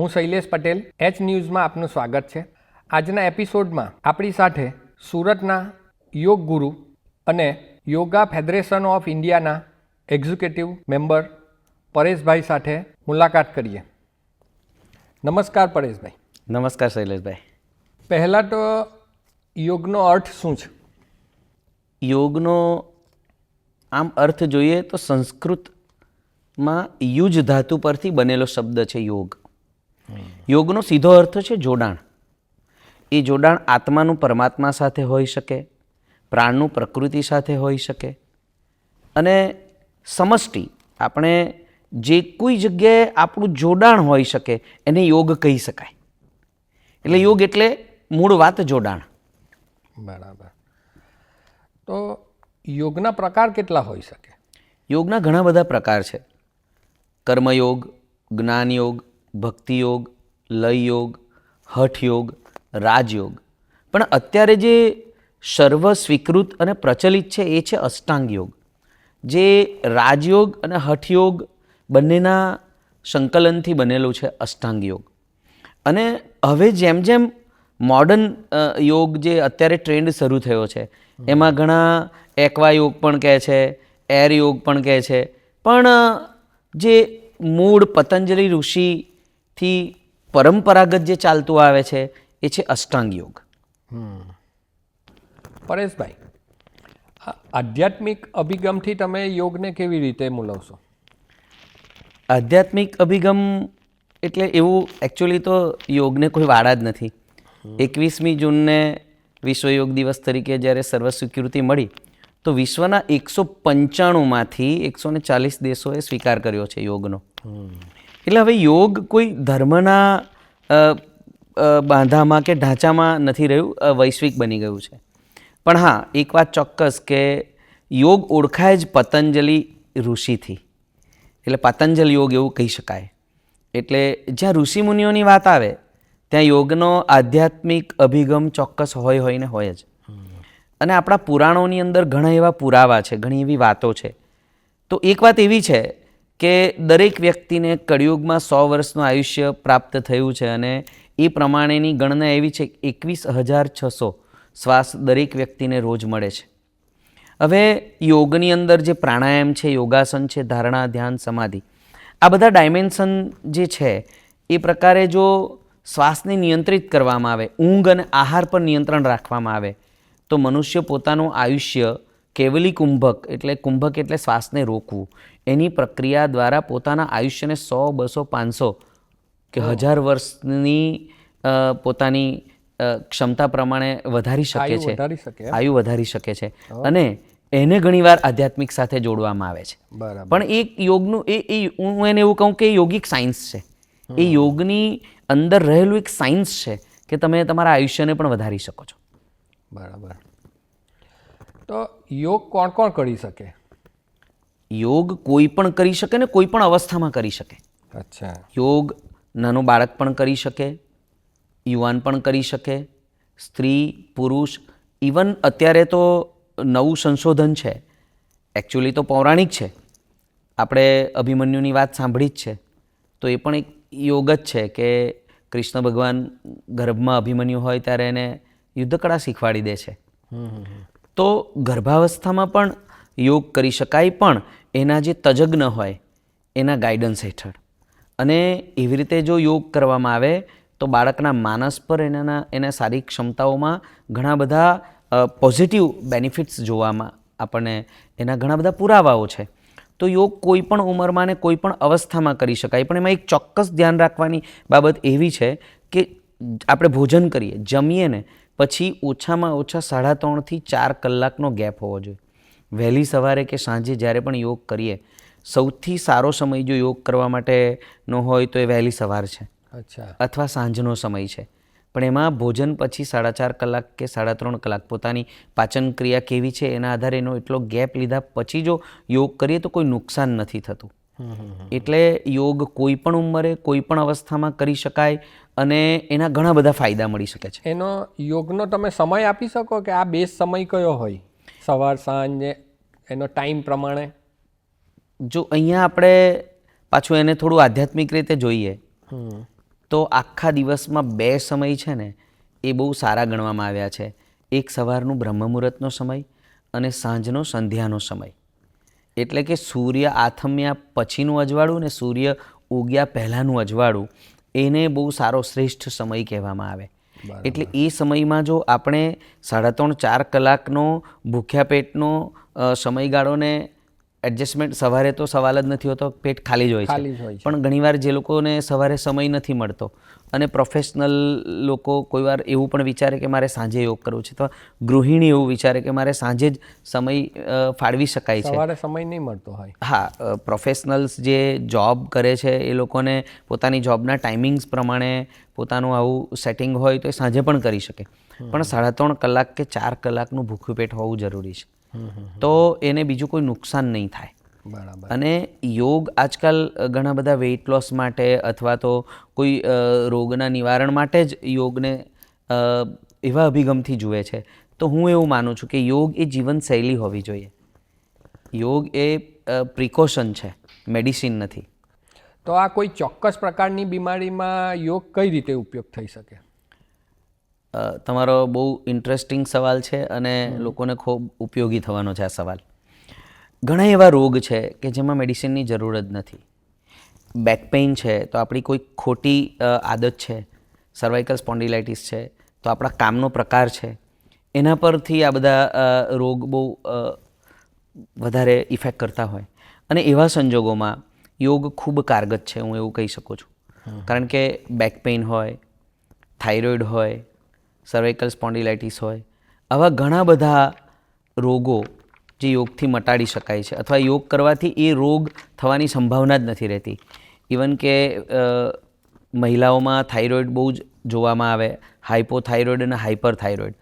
હું શૈલેષ પટેલ એચ ન્યૂઝમાં આપનું સ્વાગત છે. આજના એપિસોડમાં આપણી સાથે સુરતના યોગ ગુરુ અને યોગા ફેડરેશન ઓફ ઇન્ડિયાના એક્ઝિક્યુટિવ મેમ્બર પરેશભાઈ સાથે મુલાકાત કરીએ. નમસ્કાર પરેશભાઈ. નમસ્કાર શૈલેષભાઈ. પહેલાં તો યોગનો અર્થ શું છે? યોગનો આમ અર્થ જોઈએ તો સંસ્કૃતમાં યુજ ધાતુ પરથી બનેલો શબ્દ છે યોગ. યોગનો સીધો અર્થ છે જોડાણ. એ જોડાણ આત્માનું પરમાત્મા સાથે હોઈ શકે પ્રાણનું પ્રકૃતિ સાથે હોઈ શકે. અને સમષ્ટિ આપણે જે કોઈ જગ્યાએ આપણું જોડાણ હોઈ શકે એને યોગ કહી શકાય. એટલે યોગ એટલે મૂળ વાત જોડાણ. બરાબર. તો યોગના પ્રકાર કેટલા હોઈ શકે? યોગના ઘણા બધા પ્રકાર છે. કર્મયોગ જ્ઞાનયોગ ભક્તિયોગ, લયયોગ, હઠયોગ, રાજયોગ. પણ અત્યારે જે સર્વ સ્વીકૃત અને પ્રચલિત છે એ છે અષ્ટાંગ યોગ જે રાજયોગ અને હઠયોગ બંનેના સંકલનથી બનેલું છે અષ્ટાંગ યોગ અને હવે જેમ જેમ મોડર્ન યોગ જે અત્યારે ટ્રેન્ડ શરૂ થયો છે, એમાં ઘણા એકવા યોગ પણ કહે છે એર યોગ પણ કહે છે. પણ જે મૂળ પતંજલિ ઋષિથી પરંપરાગત જે ચાલતું આવે છે એ છે અષ્ટાંગ યોગ. પરેશભાઈ આધ્યાત્મિક અભિગમથી તમે યોગને કેવી રીતે મૂલવશો? આધ્યાત્મિક અભિગમ એટલે એવું એકચ્યુઅલી તો યોગને કોઈ વાડા જ નથી. એકવીસમી જૂનને વિશ્વ યોગ દિવસ તરીકે જ્યારે સર્વ સ્વીકૃતિ મળી તો વિશ્વના એકસો પંચાણુંમાંથી એકસો ને ચાલીસ દેશોએ સ્વીકાર કર્યો છે યોગનો. એટલે હવે યોગ કોઈ ધર્મના બાંધામાં કે ઢાંચામાં નથી રહ્યું વૈશ્વિક બની ગયું છે. પણ હા, એક વાત ચોક્કસ કે યોગ ઓળખાય જ પતંજલિ ઋષિથી. એટલે પતંજલ યોગ એવું કહી શકાય. એટલે જ્યાં ઋષિમુનિઓની વાત આવે, ત્યાં યોગનો આધ્યાત્મિક અભિગમ ચોક્કસ હોય હોય ને હોય જ. અને આપણા પુરાણોની અંદર ઘણા એવા પુરાવા છે, ઘણી એવી વાતો છે. તો એક વાત એવી છે કે દરેક વ્યક્તિને કળિયુગમાં સો વર્ષનું આયુષ્ય પ્રાપ્ત થયું છે અને એ પ્રમાણેની ગણના એવી છે કે એકવીસ હજાર છસો શ્વાસ દરેક વ્યક્તિને રોજ મળે છે. હવે યોગની અંદર જે પ્રાણાયામ છે, યોગાસન છે, ધારણા, ધ્યાન, સમાધિ, આ બધા ડાયમેન્શન જે છે, એ પ્રકારે જો શ્વાસને નિયંત્રિત કરવામાં આવે, ઊંઘ અને આહાર પર નિયંત્રણ રાખવામાં આવે, તો મનુષ્ય પોતાનું આયુષ્ય કેવલી કુંભક એટલે કુંભક એટલે શ્વાસને રોકવું. એની પ્રક્રિયા દ્વારા પોતાના આયુષ્યને સો બસો પાંચસો કે હજાર વર્ષની પોતાની ક્ષમતા પ્રમાણે વધારી શકે છે? આયુ વધારી શકે છે. અને એને ઘણીવાર આધ્યાત્મિક સાથે જોડવામાં આવે છે. બરાબર. પણ એક યોગનું એ એ હું એને એવું કહું કે એ યોગિક સાયન્સ છે. એ યોગની અંદર રહેલું એક સાયન્સ છે કે તમે તમારા આયુષ્યને પણ વધારી શકો છો. બરાબર. તો યોગ કોણ કોણ કરી શકે? યોગ કોઈ પણ કરી શકે ને કોઈ પણ અવસ્થામાં કરી શકે. અચ્છા. યોગ નાનું બાળક પણ કરી શકે યુવાન પણ કરી શકે સ્ત્રી પુરુષ ઇવન અત્યારે તો નવું સંશોધન છે. એકચ્યુઅલી તો પૌરાણિક છે. આપણે અભિમન્યુની વાત સાંભળી જ છે. તો એ પણ એક યોગ જ છે કે કૃષ્ણ ભગવાન ગર્ભમાં અભિમન્યુ હોય ત્યારે એને યુદ્ધકળા શીખવાડી દે છે. તો ગર્ભાવસ્થામાં પણ યોગ કરી શકાય, પણ એના જે તજજ્ઞ હોય, એના ગાઈડન્સ હેઠળ. અને એવી રીતે જો યોગ કરવામાં આવે, તો બાળકના માનસ પર એના એના શારીરિક ક્ષમતાઓમાં ઘણા બધા પોઝિટિવ બેનિફિટ્સ જોવામાં આપણને એના ઘણા બધા પુરાવાઓ છે. તો યોગ કોઈ પણ ઉંમરમાં ને કોઈ પણ અવસ્થામાં કરી શકાય, પણ એમાં એક ચોક્કસ ધ્યાન રાખવાની બાબત એવી છે કે આપણે ભોજન કરીએ, જમીએ ને પછી ઓછામાં ઓછા સાડા ત્રણથી ચાર કલાકનો ગેપ હોવો જોઈએ. વહેલી સવારે કે સાંજે જ્યારે પણ યોગ કરીએ સૌથી સારો સમય જો યોગ કરવા માટેનો હોય તો એ વહેલી સવાર છે. અચ્છા. અથવા સાંજનો સમય છે. પણ એમાં ભોજન પછી સાડા ચાર કલાક કે સાડા ત્રણ કલાક પોતાની પાચન ક્રિયા કેવી છે એના આધારે એનો એટલો ગેપ લીધા પછી જો યોગ કરીએ તો કોઈ નુકસાન નથી થતું. એટલે યોગ કોઈ પણ ઉંમરે કોઈ પણ અવસ્થામાં કરી શકાય અને એના ઘણા બધા ફાયદા મળી શકે છે. એનો યોગનો તમે સમય આપી શકો કે આ બેસ્ટ સમય કયો હોય? સવાર સાંજ એનો ટાઈમ પ્રમાણે? જો અહીંયા આપણે પાછું એને થોડું આધ્યાત્મિક રીતે જોઈએ તો આખા દિવસમાં બે સમય છે ને એ બહુ સારા ગણવામાં આવ્યા છે. એક સવારનું બ્રહ્મ મુહૂર્તનો સમય અને સાંજનો સંધ્યાનો સમય. એટલે કે સૂર્ય આથમ્યા પછીનું અજવાળું ને સૂર્ય ઉગ્યા પહેલાંનું અજવાળું એને બહુ સારો શ્રેષ્ઠ સમય કહેવામાં આવે. એટલે એ સમયમાં જો આપણે સાડા ત્રણ ચાર કલાકનો ભૂખ્યા પેટનો સમયગાળોને એડજસ્ટમેન્ટ સવારે તો સવાલ જ નથી હોતો પેટ ખાલી જ હોય છે. પણ ઘણીવાર જે લોકોને સવારે સમય નથી મળતો અને પ્રોફેશનલ લોકો કોઈવાર એવું પણ વિચારે કે મારે સાંજે યોગ કરવો છે તો ગૃહિણી એવું વિચારે કે મારે સાંજે જ સમય ફાળવી શકાય છે. સવારે સમય નહીં મળતો હોય. હા પ્રોફેશનલ્સ જે જોબ કરે છે એ લોકોને પોતાની જોબના ટાઈમિંગ્સ પ્રમાણે પોતાનું આવું સેટિંગ હોય તો એ સાંજે પણ કરી શકે. પણ સાડા ત્રણ કલાક કે ચાર કલાકનું ભૂખ્યું પેટ હોવું જરૂરી છે. તો એને બીજું કોઈ નુકસાન નહીં થાય. બરાબર. અને યોગ આજકાલ ઘણા બધા વેઇટ લોસ માટે અથવા તો કોઈ રોગના નિવારણ માટે જ યોગને એવા અભિગમથી જુએ છે. તો હું એવું માનું છું કે યોગ એ જીવનશૈલી હોવી જોઈએ. યોગ એ પ્રિકોશન છે મેડિસિન નથી. તો આ કોઈ ચોક્કસ પ્રકારની બીમારીમાં યોગ કઈ રીતે ઉપયોગ થઈ શકે? તમારો બહુ ઇન્ટરેસ્ટિંગ સવાલ છે અને લોકોને ખૂબ ઉપયોગી થવાનો છે આ સવાલ. ઘણા એવા રોગ છે કે જેમાં મેડિસિનની જરૂર જ નથી. બેક પેઇન છે તો આપણી કોઈ ખોટી આદત છે સર્વાઇકલ સ્પોન્ડિલાઇટિસ છે તો આપણા કામનો પ્રકાર છે એના પરથી આ બધા રોગ બહુ વધારે ઇફેક્ટ કરતા હોય. અને એવા સંજોગોમાં યોગ ખૂબ કારગત છે હું એવું કહી શકું છું. કારણ કે બેક પેઇન હોય થાઇરોઇડ હોય સર્વાઇકલ સ્પોન્ડિલાઇટિસ હોય, આવા ઘણા બધા રોગો જે યોગથી મટાડી શકાય છે અથવા યોગ કરવાથી એ રોગ થવાની સંભાવના જ નથી રહેતી. ઇવન કે મહિલાઓમાં થાઇરોઇડ બહુ જ જોવામાં આવે હાઇપોથાઇરોઇડ અને હાઇપરથાઇરોઇડ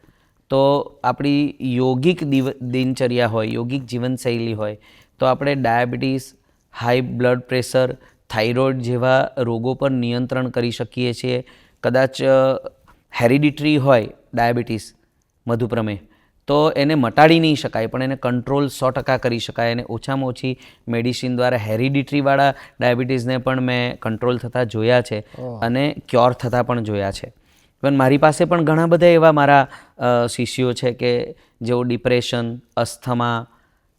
તો આપણી યોગિક દિવ, દિનચર્યા હોય, યોગિક જીવનશૈલી હોય, તો આપણે diabetes high blood pressure thyroid જેવા રોગો પર નિયંત્રણ કરી શકીએ છીએ. કદાચ હેરિડિટરી હોય ડાયાબિટીસ મધુપ્રમેહ તો એને મટાડી નહીં શકાય પણ એને કંટ્રોલ સો ટકા કરી શકાય. અને ઓછામાં ઓછી મેડિસિન દ્વારા હેરિડિટરીવાળા ડાયાબિટીસને પણ મેં કંટ્રોલ થતાં જોયા છે અને ક્યોર થતાં પણ જોયા છે. ઇવન મારી પાસે પણ ઘણા બધા એવા મારા શિષ્યો છે કે જેઓ ડિપ્રેશન અસ્થમા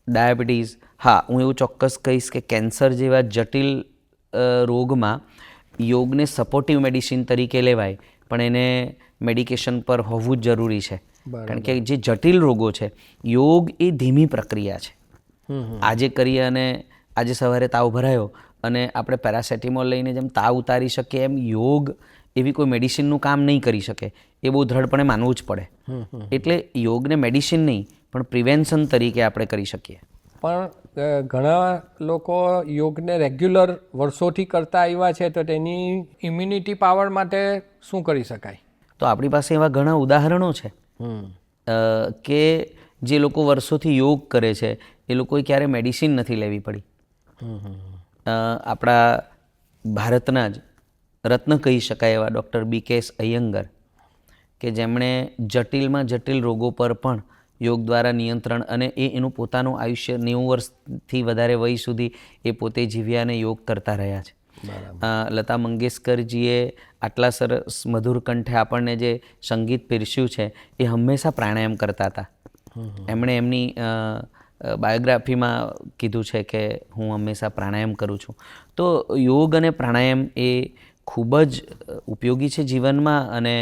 ડાયાબિટીસ હા હું એવું ચોક્કસ કહીશ કે કેન્સર જેવા જટિલ રોગમાં યોગને સપોર્ટિવ મેડિસિન તરીકે લેવાય. પણ એને મેડિકેશન પર હોવું જ જરૂરી છે. કારણ કે જે જટિલ રોગો છે યોગ એ ધીમી પ્રક્રિયા છે. આજે કરીએ અને આજે સવારે તાવ ભરાયો અને આપણે પેરાસેટીમોલ લઈને જેમ તાવ ઉતારી શકીએ એમ યોગ એવી કોઈ મેડિસિનનું કામ નહીં કરી શકે. એ બહુ દ્રઢપણે માનવું જ પડે. એટલે યોગને મેડિસિન નહીં પણ પ્રિવેન્શન તરીકે આપણે કરી શકીએ. પણ ઘણા લોકો યોગને રેગ્યુલર વર્ષોથી કરતા આવ્યા છે તો તેની ઇમ્યુનિટી પાવર માટે શું કરી શકાય? તો આપણી પાસે એવા ઘણા ઉદાહરણો છે કે જે લોકો વર્ષોથી યોગ કરે છે એ લોકોએ ક્યારે મેડિસિન નથી લેવી પડી. આપણા ભારતના જ રત્ન કહી શકાય એવા ડૉક્ટર બી કેસ અયંગર કે જેમણે જટિલમાં જટિલ રોગો પર પણ યોગ દ્વારા નિયંત્રણ અને એ એનું પોતાનું આયુષ્ય નેવું વર્ષથી વધારે વય સુધી એ પોતે જીવ્યા અને યોગ કરતા રહ્યા છે. લતા મંગેશકરજીએ આટલા સરસ મધુર કંઠે આપણને જે સંગીત પીરસ્યું છે એ હંમેશા પ્રાણાયામ કરતા હતા. એમણે એમની બાયોગ્રાફીમાં કીધું છે કે હું હંમેશા પ્રાણાયામ કરું છું. તો યોગ અને પ્રાણાયામ એ ખૂબ જ ઉપયોગી છે જીવનમાં અને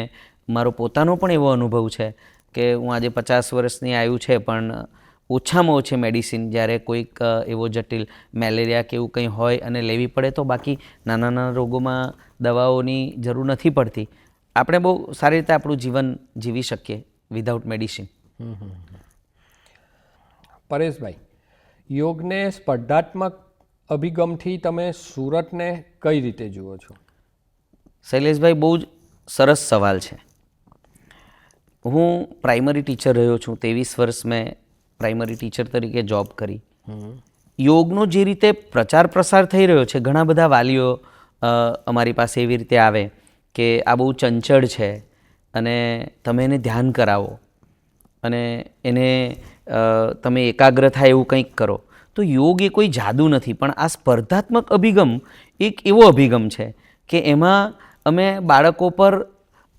મારો પોતાનો પણ એવો અનુભવ છે. કે હું આજે પચાસ વર્ષની આયુ છે પણ ઓછામાં ઓછી મેડિસિન જ્યારે કોઈક એવો જટિલ મેલેરિયા કે એવું કંઈ હોય અને લેવી પડે તો બાકી નાના નાના રોગોમાં દવાઓની જરૂર નથી પડતી. આપણે બહુ સારી રીતે આપણું જીવન જીવી શકીએ વિધાઉટ મેડિસિન પરેશભાઈ યોગને સ્પર્ધાત્મક અભિગમથી તમે સુરતને કઈ રીતે જુઓ છો? શૈલેષભાઈ બહુ જ સરસ સવાલ છે. હું પ્રાઇમરી ટીચર રહ્યો છું, ત્રેવીસ વર્ષ મેં પ્રાઇમરી ટીચર તરીકે જોબ કરી. યોગનો જે રીતે પ્રચાર પ્રસાર થઈ રહ્યો છે, ઘણા બધા વાલીઓ અમારી પાસે એવી રીતે આવે કે આ બહુ ચંચળ છે અને તમે એને ધ્યાન કરાવો અને એને તમે એકાગ્ર થાય એવું કંઈક કરો. તો યોગ એ કોઈ જાદુ નથી, પણ આ સ્પર્ધાત્મક અભિગમ એક એવો અભિગમ છે કે એમાં અમે બાળકો પર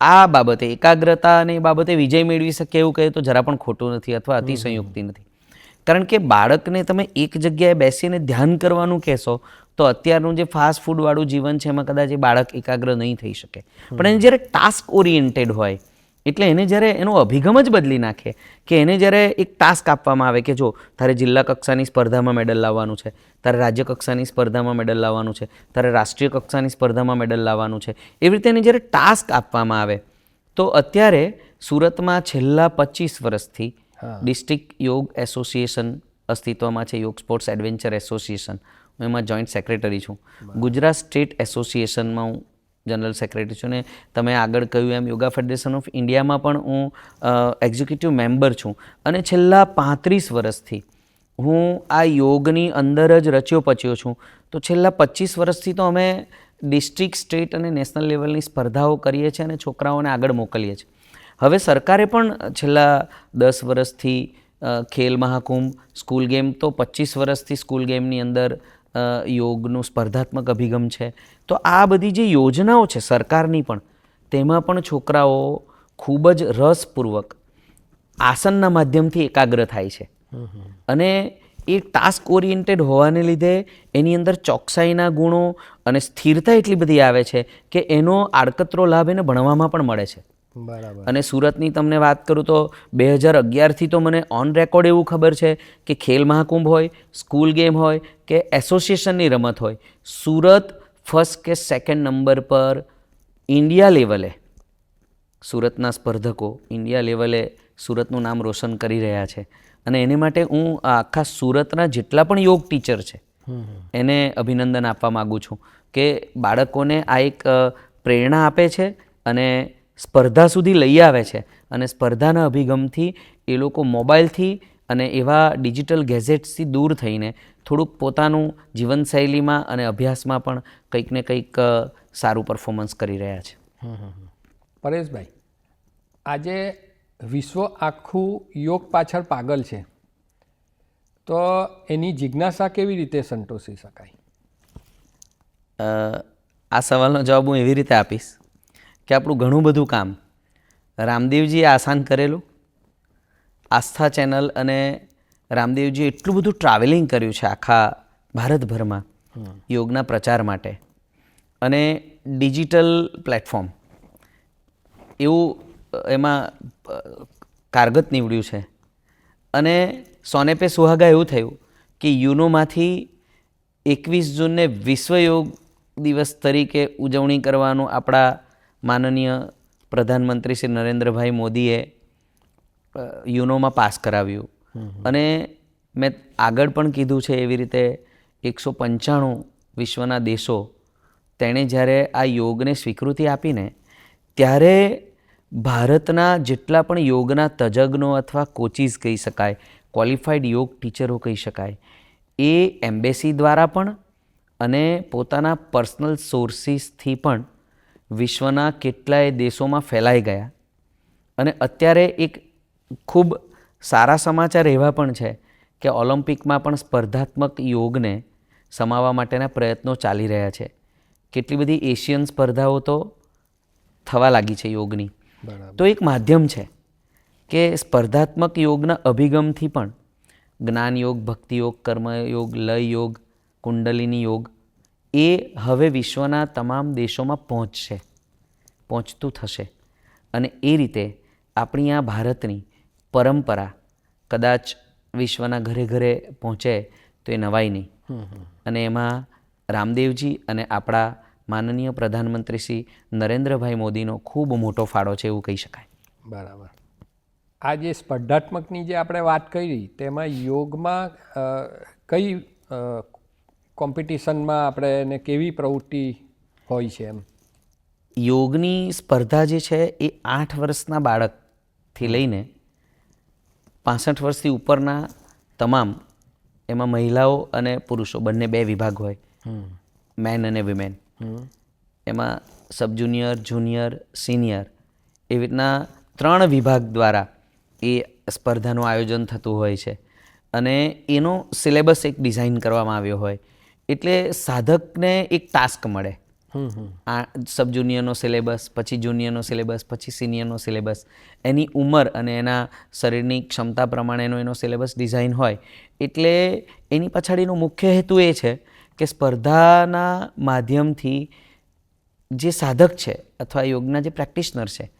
આ બાબતે એકાગ્રતા અને એ બાબતે વિજય મેળવી શકે એવું કહે તો જરા પણ ખોટું નથી અથવા અતિસંયુક્તિ નથી. કારણ કે બાળકને તમે એક જગ્યાએ બેસીને ધ્યાન કરવાનું કહેશો, તો અત્યારનું જે ફાસ્ટ ફૂડવાળું જીવન છે એમાં કદાચ એ બાળક એકાગ્ર નહીં થઈ શકે. પણ એને જ્યારે ટાસ્ક ઓરિએન્ટેડ હોય એટલે એને જ્યારે એનો અભિગમ જ બદલી નાખે કે એને જ્યારે એક ટાસ્ક આપવામાં આવે કે જો તારે જિલ્લા કક્ષાની સ્પર્ધામાં મેડલ લાવવાનું છે તારે રાજ્ય કક્ષાની સ્પર્ધામાં મેડલ લાવવાનું છે તારે રાષ્ટ્રીય કક્ષાની સ્પર્ધામાં મેડલ લાવવાનું છે એવી રીતે એને જ્યારે ટાસ્ક આપવામાં આવે તો અત્યારે સુરતમાં છેલ્લા પચીસ વર્ષથી ડિસ્ટ્રિક્ટ યોગ એસોસિએશન અસ્તિત્વમાં છે યોગ સ્પોર્ટ્સ એડવેન્ચર એસોસિએશન હું એમાં જોઈન્ટ સેક્રેટરી છું. ગુજરાત સ્ટેટ એસોસિએશનમાં હું જનરલ સેક્રેટરી છું ને તમે આગળ કહ્યું એમ યોગા ફેડરેશન ઓફ ઇન્ડિયામાં પણ હું એક્ઝિક્યુટિવ મેમ્બર છું. અને છેલ્લા પાંત્રીસ વર્ષથી હું આ યોગની અંદર જ રચ્યો પચ્યો છું. તો છેલ્લા પચીસ વર્ષથી તો અમે ડિસ્ટ્રિક્ટ, સ્ટેટ અને નેશનલ લેવલની સ્પર્ધાઓ કરીએ છીએ અને છોકરાઓને આગળ મોકલીએ છીએ. હવે સરકારે પણ છેલ્લા દસ વર્ષથી ખેલ મહાકુંભ, સ્કૂલ ગેમ તો પચીસ વર્ષથી સ્કૂલ ગેમની અંદર યોગનું સ્પર્ધાત્મક અભિગમ છે. તો આ બધી જે યોજનાઓ છે સરકારની પણ, તેમાં પણ છોકરાઓ ખૂબ જ રસપૂર્વક આસનના માધ્યમથી એકાગ્ર થાય છે. અને એ ટાસ્ક ઓરિએન્ટેડ હોવાને લીધે એની અંદર ચોકસાઈના ગુણો અને સ્થિરતા એટલી બધી આવે છે કે એનો આડકતરો લાભ એને ભણવામાં પણ મળે છે. બરાબર. અને સુરતની તમને વાત કરું તો બે હજાર અગિયારથી તો મને ઓન રેકોર્ડ એવું ખબર છે કે ખેલ મહાકુંભ હોય સ્કૂલ ગેમ હોય કે એસોસિએશનની રમત હોય સુરત ફર્સ્ટ કે સેકન્ડ નંબર પર ઇન્ડિયા લેવલે સુરતના સ્પર્ધકો ઇન્ડિયા લેવલે સુરતનું નામ રોશન કરી રહ્યા છે. અને એને માટે હું આખા સુરતના જેટલા પણ યોગ ટીચર છે એને અભિનંદન આપવા માગું છું કે બાળકોને આ એક પ્રેરણા આપે છે અને સ્પર્ધા સુધી લઈ આવે છે અને સ્પર્ધાના અભિગમથી એ લોકો મોબાઈલથી અને એવા ડિજિટલ ગેઝેટ્સથી દૂર થઈને થોડુંક પોતાનું જીવનશૈલીમાં અને અભ્યાસમાં પણ કંઈક ને કંઈક સારું પરફોર્મન્સ કરી રહ્યા છે. પરેશભાઈ આજે વિશ્વ આખું યોગ પાછળ પાગલ છે. તો એની જિજ્ઞાસા કેવી રીતે સંતોષી શકાય? આ સવાલનો જવાબ હું એવી રીતે આપીશ. કે આપણું ઘણું બધું કામ રામદેવજીએ આસાન કરેલું. આસ્થા ચેનલ અને રામદેવજીએ એટલું બધું ટ્રાવેલિંગ કર્યું છે આખા ભારતભરમાં યોગના પ્રચાર માટે. અને ડિજિટલ પ્લેટફોર્મ એવું એમાં કારગત નીવડ્યું છે. અને સોને પે સુહાગા એવું થયું કે યુનોમાંથી એકવીસ જૂનને વિશ્વ યોગ દિવસ તરીકે ઉજવણી કરવાનું આપણા માનનીય પ્રધાનમંત્રી શ્રી નરેન્દ્રભાઈ મોદીએ યુનોમાં પાસ કરાવ્યું. અને મેં આગળ પણ કીધું છે એવી રીતે એકસો પંચાણું વિશ્વના દેશો તેણે જ્યારે આ યોગને સ્વીકૃતિ આપીને ત્યારે ભારતના જેટલા પણ યોગના તજજ્ઞો અથવા કોચિસ કહી શકાય ક્વોલિફાઈડ યોગ ટીચરો કહી શકાય એ એમ્બેસી દ્વારા પણ અને પોતાના પર્સનલ સોર્સિસથી પણ વિશ્વના કેટલાય દેશોમાં ફેલાઈ ગયા. અને અત્યારે એક ખૂબ સારા સમાચાર એવા પણ છે કે ઓલિમ્પિકમાં પણ સ્પર્ધાત્મક યોગને સમાવવા માટેના પ્રયત્નો ચાલી રહ્યા છે. કેટલી બધી એશિયન સ્પર્ધાઓ તો થવા લાગી છે યોગની. તો એક માધ્યમ છે કે સ્પર્ધાત્મક યોગના અભિગમથી પણ જ્ઞાન યોગ ભક્તિ યોગ કર્મયોગ લય યોગ કુંડલિની યોગ એ હવે વિશ્વના તમામ દેશોમાં પહોંચશે. પહોંચતું થશે. અને એ રીતે આપણી આ ભારતની પરંપરા કદાચ વિશ્વના ઘરે ઘરે પહોંચે તો એ નવાઈ નહીં. અને એમાં રામદેવજી અને આપણા માનનીય પ્રધાનમંત્રી શ્રી નરેન્દ્રભાઈ મોદીનો ખૂબ મોટો ફાળો છે એવું કહી શકાય. બરાબર. આ જે સ્પર્ધાત્મકની જે આપણે વાત કરી તેમાં યોગમાં કઈ કોમ્પિટિશનમાં આપણે એને કેવી પ્રવૃત્તિ હોય છે એમ? યોગની સ્પર્ધા જે છે એ આઠ વર્ષના બાળકથી લઈને પાસઠ વર્ષથી ઉપરના તમામ એમાં મહિલાઓ અને પુરુષો બંને બે વિભાગ હોય. મેન અને વિમેન. એમાં સબ જુનિયર જુનિયર સિનિયર એવી રીતના ત્રણ વિભાગ દ્વારા એ સ્પર્ધાનું આયોજન થતું હોય છે. અને એનો સિલેબસ એક ડિઝાઇન કરવામાં આવ્યો હોય. એટલે સાધકને એક ટાસ્ક મળે. આ સબ જુનિયરનો સિલેબસ પછી જુનિયરનો સિલેબસ પછી સિનિયરનો સિલેબસ એની ઉંમર અને એના શરીરની ક્ષમતા પ્રમાણેનો એનો સિલેબસ ડિઝાઇન હોય. એટલે એની પછાડીનો મુખ્ય હેતુ એ છે કે સ્પર્ધાના માધ્યમથી જે સાધક છે અથવા યોગના જે પ્રેક્ટિશનર છે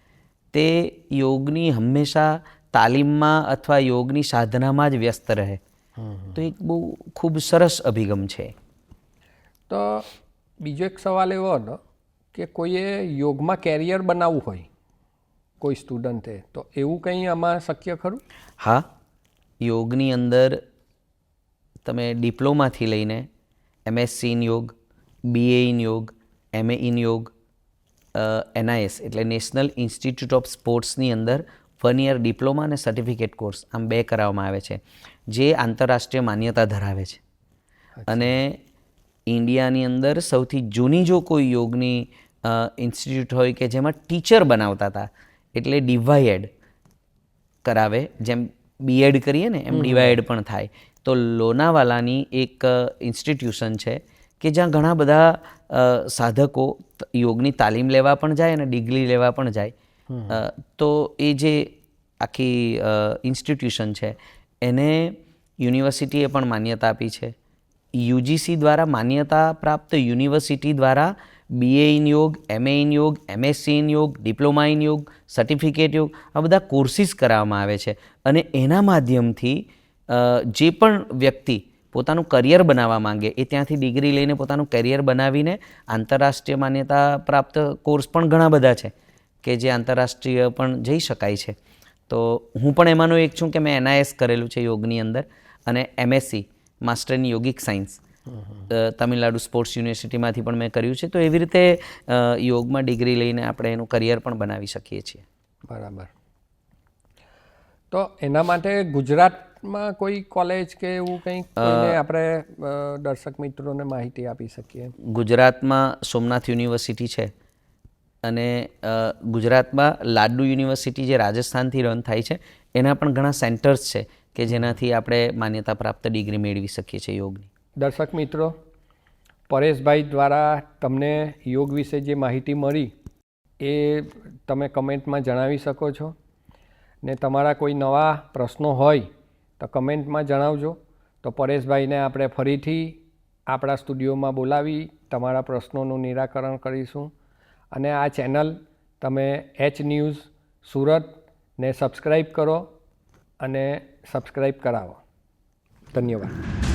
તે યોગની હંમેશા તાલીમમાં અથવા યોગની સાધનામાં જ વ્યસ્ત રહે. તો એક બહુ ખૂબ સરસ અભિગમ છે. તો બીજો એક સવાલ એવો હતો કે કોઈએ યોગમાં કેરિયર બનાવવું હોય કોઈ સ્ટુડન્ટે તો એવું કંઈ આમાં શક્ય ખરું? હા યોગની અંદર તમે ડિપ્લોમાથી લઈને MSc in yoga BA in yoga MA in yoga NIS એટલે નેશનલ ઇન્સ્ટિટ્યૂટ ઓફ સ્પોર્ટ્સની અંદર વન યર ડિપ્લોમા અને સર્ટિફિકેટ કોર્સ આમ બે કરાવવામાં આવે છે જે આંતરરાષ્ટ્રીય માન્યતા ધરાવે છે. અને ઇન્ડિયાની અંદર સૌથી જૂની જો કોઈ યોગની ઇન્સ્ટિટ્યૂટ હોય કે જેમાં ટીચર બનાવતા હતા એટલે ડિવાઈડ કરાવે. જેમ બીએડ કરીએ ને એમ ડિવાઈડ પણ થાય. તો લોનાવાલાની એક ઇન્સ્ટિટ્યુશન છે કે જ્યાં ઘણા બધા સાધકો યોગની તાલીમ લેવા પણ જાય અને ડિગ્રી લેવા પણ જાય. તો એ જે આખી ઇન્સ્ટિટ્યુશન છે એને યુનિવર્સિટીએ પણ માન્યતા આપી છે. યુજીસી દ્વારા માન્યતા પ્રાપ્ત યુનિવર્સિટી દ્વારા BA in yoga MA in yoga MSc in yoga, diploma in yoga certificate yoga, આ બધા કોર્સિસ કરાવવામાં આવે છે. અને એના માધ્યમથી જે પણ વ્યક્તિ પોતાનું કરિયર બનાવવા માંગે, એ ત્યાંથી ડિગ્રી લઈને પોતાનું કરિયર બનાવીને આંતરરાષ્ટ્રીય માન્યતા પ્રાપ્ત કોર્સ પણ ઘણા બધા છે કે જે આંતરરાષ્ટ્રીય પણ જઈ શકાય છે. તો હું પણ એમાંનો એક છું કે મેં એનઆઈએસ કરેલું છે યોગની અંદર અને MSc master in yogic science. Tamil Nadu sports યુનિવર્સિટીમાંથી પણ મેં કર્યું છે. તો એવી રીતે યોગમાં ડિગ્રી લઈને આપણે એનું કરિયર પણ બનાવી શકીએ છીએ. બરાબર. તો એના માટે ગુજરાતમાં કોઈ કોલેજ કે એવું કંઈક આપણે દર્શક મિત્રોને માહિતી આપી શકીએ? ગુજરાતમાં સોમનાથ યુનિવર્સિટી છે અને ગુજરાતમાં લાડુ યુનિવર્સિટી જે રાજસ્થાનથી રન થાય છે એના પણ ઘણા સેન્ટર્સ છે. કે જેનાથી આપણે માન્યતા પ્રાપ્ત ડિગ્રી મેળવી શકીએ છીએ યોગની? દર્શક મિત્રો, પરેશભાઈ દ્વારા તમને યોગ વિશે જે માહિતી મળી એ તમે કમેન્ટમાં જણાવી શકો છો. ને તમારા કોઈ નવા પ્રશ્નો હોય તો કમેન્ટમાં જણાવજો. તો પરેશભાઈને આપણે ફરીથી આપણા સ્ટુડિયોમાં બોલાવી તમારા પ્રશ્નોનું નિરાકરણ કરીશું. અને આ ચેનલ તમે એચ ન્યૂઝ સુરતને સબસ્ક્રાઈબ કરો. અને સબસ્ક્રાઈબ કરાવો. ધન્યવાદ.